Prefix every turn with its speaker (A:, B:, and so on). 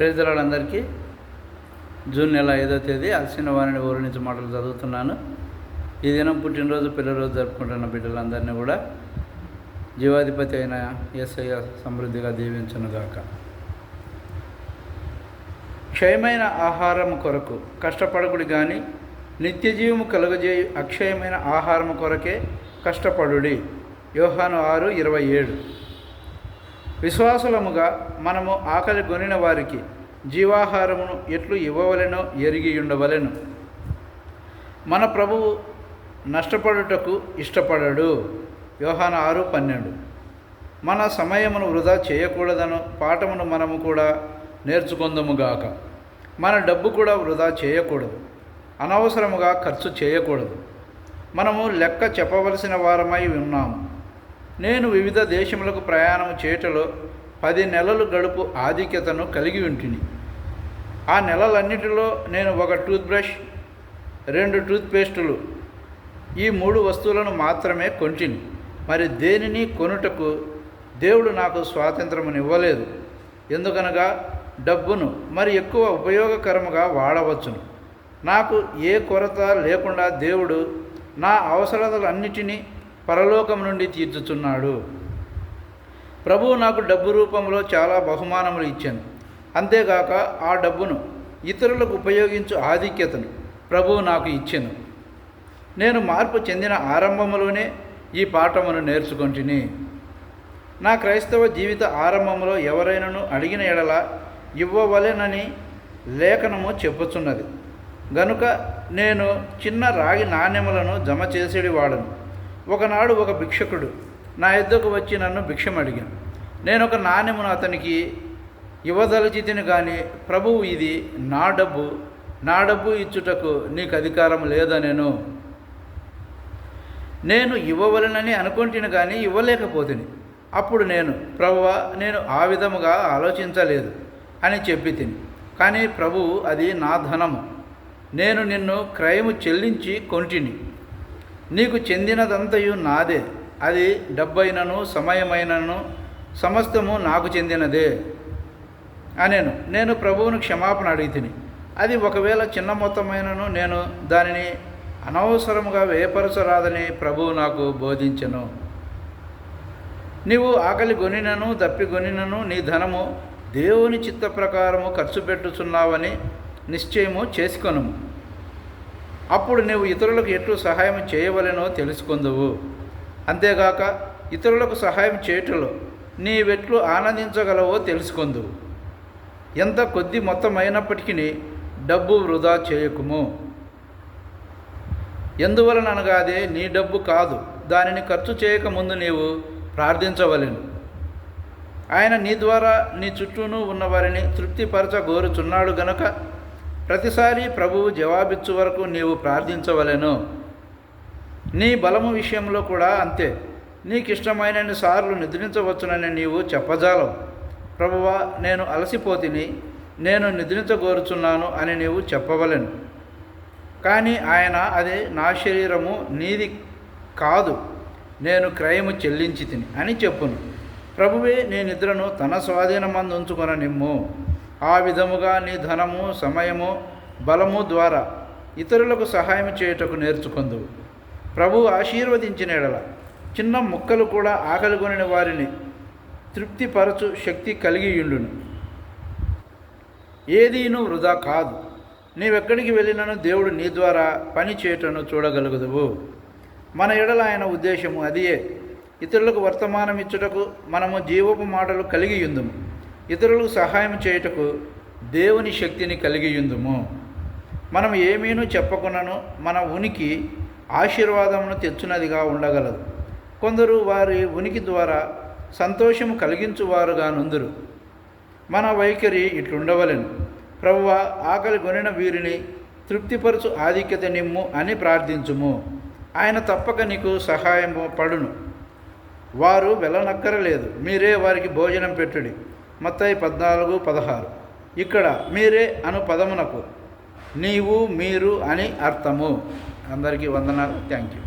A: ప్రేజలాలందరికీ June నెల ఐదో తేదీ అలసిన వారిని ఊరి నుంచి మాటలు చదువుతున్నాను. ఈ దినం పుట్టినరోజు పిల్లరోజు జరుపుకుంటున్న బిడ్డలందరినీ కూడా జీవాధిపతి అయిన ఎస్ఐ సమృద్ధిగా దీవించునుగాక క్షయమైన ఆహారం కొరకు కష్టపడకుడు కానీ నిత్య జీవము కలుగజేయు అక్షయమైన ఆహారం కొరకే కష్టపడుడి. యోహాను ఆరు ఇరవై ఏడు. విశ్వాసులముగా మనము ఆకలి కొనిన వారికి జీవాహారమును ఎట్లు ఇవ్వవలెనో ఎరిగి ఉండవలెను. మన ప్రభువు నష్టపడుటకు ఇష్టపడడు. యోహాన ఆరు పన్నెండు. మన సమయమును వృధా చేయకూడదను పాఠమును మనము కూడా నేర్చుకుందముగాక మన డబ్బు కూడా వృధా చేయకూడదు. అనవసరముగా ఖర్చు చేయకూడదు. మనము లెక్క చెప్పవలసిన వారమై ఉన్నాము. నేను వివిధ దేశములకు ప్రయాణం చేయటలో పది నెలలు గడుపు ఆధిక్యతను కలిగి ఉంటిని. ఆ నెలలన్నిటిలో నేను ఒక టూత్ బ్రష్ రెండు టూత్ పేస్టులు ఈ మూడు వస్తువులను మాత్రమే కొంటిని. మరి దేనిని కొనుటకు దేవుడు నాకు స్వాతంత్రమునివ్వలేదు. ఎందుకనగా డబ్బును మరి ఎక్కువ ఉపయోగకరముగా వాడవచ్చును. నాకు ఏ కొరత లేకుండా దేవుడు నా అవసరతలన్నిటినీ పరలోకం నుండి తీర్చుచున్నాడు. ప్రభువు నాకు డబ్బు రూపంలో చాలా బహుమానములు ఇచ్చాను. అంతేగాక ఆ డబ్బును ఇతరులకు ఉపయోగించు ఆధిక్యతను ప్రభువు నాకు ఇచ్చాను. నేను మార్పు చెందిన ఆరంభంలోనే ఈ పాఠమును నేర్చుకొంటిని. నా క్రైస్తవ జీవిత ఆరంభంలో ఎవరైనాను అడిగిన ఎడల ఇవ్వవలెనని లేఖనము చెప్పుచున్నది. గనుక నేను చిన్న రాగి నాణ్యములను జమ చేసేడివాడను. ఒకనాడు ఒక భిక్షకుడు నా ఎద్దకు వచ్చి నన్ను భిక్షం అడిగాను నేను ఒక నాణ్యమును అతనికి ఇవ్వదలచితిని కానీ ప్రభువు ఇది నా డబ్బు నా డబ్బు ఇచ్చుటకు నీకు అధికారం లేదనేను. నేను ఇవ్వవలనని అనుకుంటుని కానీ ఇవ్వలేకపోతుంది అప్పుడు నేను ప్రభువా నేను ఆ విధముగా ఆలోచించలేదు అని చెప్పి తిని కానీ ప్రభువు అది నా ధనము. నేను నిన్ను క్రయము చెల్లించి కొంటిని. నీకు చెందినదంతయు నాదే. అది డబ్బైనను సమయమైనను సమస్తము నాకు చెందినదే అనేను. నేను ప్రభువును క్షమాపణ అడిగితిని. అది ఒకవేళ చిన్న మొత్తమైనను నేను దానిని అనవసరముగా వేపరచరాదని ప్రభువు నాకు బోధించను. నీవు ఆకలి గొనినను దప్పి గొనినను నీ ధనము దేవుని చిత్త ప్రకారము ఖర్చు పెట్టుచున్నావని నిశ్చయము చేసుకొను అప్పుడు నీవు ఇతరులకు ఎట్లు సహాయం చేయవలెనో తెలుసుకుందువు. అంతేగాక ఇతరులకు సహాయం చేయటంలో నీవెట్లు ఆనందించగలవో తెలుసుకుందువు. ఎంత కొద్ది మొత్తం అయినప్పటికీ డబ్బు వృధా చేయకుము. ఎందువలన అనగా అదే నీ డబ్బు కాదు దానిని ఖర్చు చేయకముందు నీవు ప్రార్థించవలెను. ఆయన నీ ద్వారా నీ చుట్టూను ఉన్నవారిని తృప్తిపరచగోరుచున్నాడు గనుక ప్రతిసారి ప్రభువు జవాబిచ్చు వరకు నీవు ప్రార్థించవలెను. నీ బలము విషయంలో కూడా అంతే. నీకు సార్లు నిద్రించవచ్చునని నీవు చెప్పజాలవు. ప్రభువా నేను అలసిపోతిని నేను నిద్రించగోరుచున్నాను అని నీవు చెప్పవలెను. కానీ ఆయన అదే నా శరీరము నీది కాదు. నేను క్రయము చెల్లించి తిని అని చెప్పును. ప్రభువే నీ నిద్రను తన స్వాధీనమందు ఉంచుకొన నిమ్ము ఆ విధముగా నీ ధనము సమయము బలము ద్వారా ఇతరులకు సహాయం చేయుటకు నేర్చుకుందువు ప్రభు ఆశీర్వదించిన ఎడల చిన్న ముక్కలు కూడా ఆకలిగొనిన వారిని తృప్తిపరచు శక్తి కలిగియుండును. ఏదీను వృధా కాదు. నీవెక్కడికి వెళ్ళినను దేవుడు నీ ద్వారా పని చేయటను చూడగలుగుదువు. మన ఎడల ఆయన ఉద్దేశము అదియే. ఇతరులకు వర్తమానం ఇచ్చుటకు మనము జీవపు మాటలు కలిగి ఇతరులకు సహాయం చేయుటకు దేవుని శక్తిని కలిగియుందుము. మనం ఏమీనూ చెప్పకున్నను మన ఉనికి ఆశీర్వాదమును తెచ్చునదిగా ఉండగలదు. కొందరు వారి ఉనికి ద్వారా సంతోషము కలిగించువారుగా నుందురు. మన వైఖరి ఇట్లుండవలెను. ప్రభువ ఆకలి కొనిన వీరిని తృప్తిపరచు ఆధిక్యత నిమ్ము అని ప్రార్థించుము. ఆయన తప్పక నీకు సహాయము పడును. వారు వెళ్ళనక్కరలేదు మీరే వారికి భోజనం పెట్టుడి. మత్తయి పద్నాలుగు పదహారు. ఇక్కడ మీరే అను పదమునకు నీవు మీరు అని అర్థము. అందరికీ వందనాలు. Thank you